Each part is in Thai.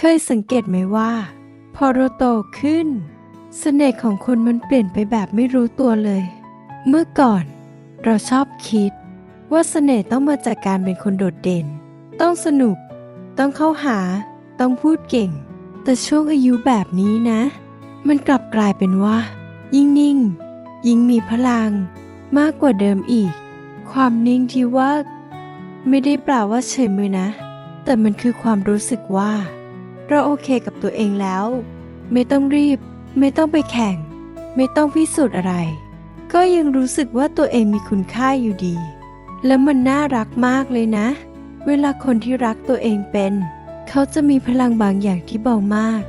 เคยสังเกตไหมว่า พอเราโตขึ้นเสน่ห์ของคนมันเปลี่ยนไปแบบไม่รู้ตัวเลย เมื่อก่อน เราชอบคิด ว่าเสน่ห์ต้องมาจากการเป็นคนโดดเด่น ต้องสนุก ต้องเข้าหา ต้องพูดเก่ง แต่ช่วงอายุแบบนี้นะ มันกลับกลายเป็นว่า ยิ่งนิ่ง ยิ่งมีพลัง มากกว่าเดิมอีก ความนิ่งที่ว่า ไม่ได้แปลว่าเฉยมือนะ แต่มันคือความรู้สึกว่า เราโอเคกับตัวเองแล้ว ไม่ต้องรีบ ไม่ต้องไปแข่ง ไม่ต้องพิสูจน์อะไร ก็ยังรู้สึกว่าตัวเองมีคุณค่าอยู่ดี แล้วมันน่ารักมากเลยนะ เวลาคนที่รักตัวเองเป็น เขาจะมีพลังบางอย่างที่เบามาก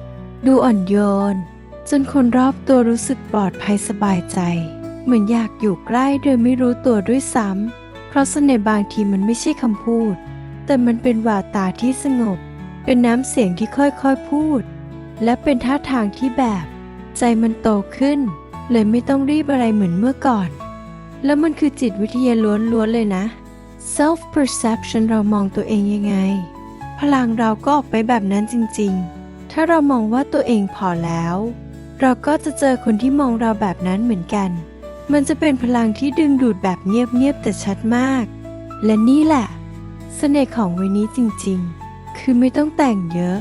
ดูอ่อนโยน จนคนรอบตัวรู้สึกปลอดภัยสบายใจ เหมือนอยากอยู่ใกล้โดยไม่รู้ตัวด้วยซ้ำเพราะเสน่ห์บางทีมันไม่ใช่คำพูด แต่มันเป็นแววตาที่สงบ เป็นน้ำเสียงที่ค่อยๆพูด และเป็นท่าทางที่แบบ ใจมันโตขึ้น เลยไม่ต้องรีบอะไรเหมือนเมื่อก่อน แล้วมันคือจิตวิทยาล้วนๆเลยนะ self perception เรามองตัวเองยังไง พลังเราก็ออกไปแบบนั้นจริงๆ ถ้าเรามองว่าตัวเองพอแล้ว เราก็จะเจอคนที่มองเราแบบนั้นเหมือนกัน มันจะเป็นพลังที่ดึงดูดแบบเงียบๆแต่ชัดมาก และนี่แหละเสน่ห์ของวัยนี้จริงๆ คือไม่ต้องแต่งเยอะ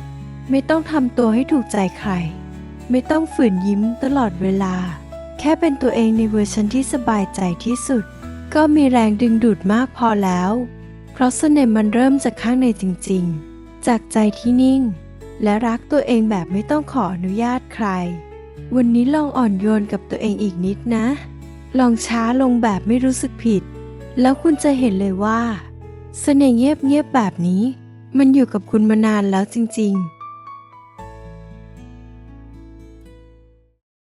ไม่ต้องทำตัวให้ถูกใจใคร ไม่ต้องฝืนยิ้มตลอดเวลา แค่เป็นตัวเองในเวอร์ชันที่สบายใจที่สุด ก็มีแรงดึงดูดมากพอแล้ว เพราะเสน่ห์มันเริ่มจากข้างในจริงๆ จากใจที่นิ่ง และรักตัวเองแบบไม่ต้องขออนุญาตใคร วันนี้ลองอ่อนโยนกับตัวเองอีกนิดนะ ลองช้าลงแบบไม่รู้สึกผิด แล้วคุณจะเห็นเลยว่า เสน่ห์เงียบๆแบบนี้ มันอยู่กับคุณมานานแล้วจริง ๆ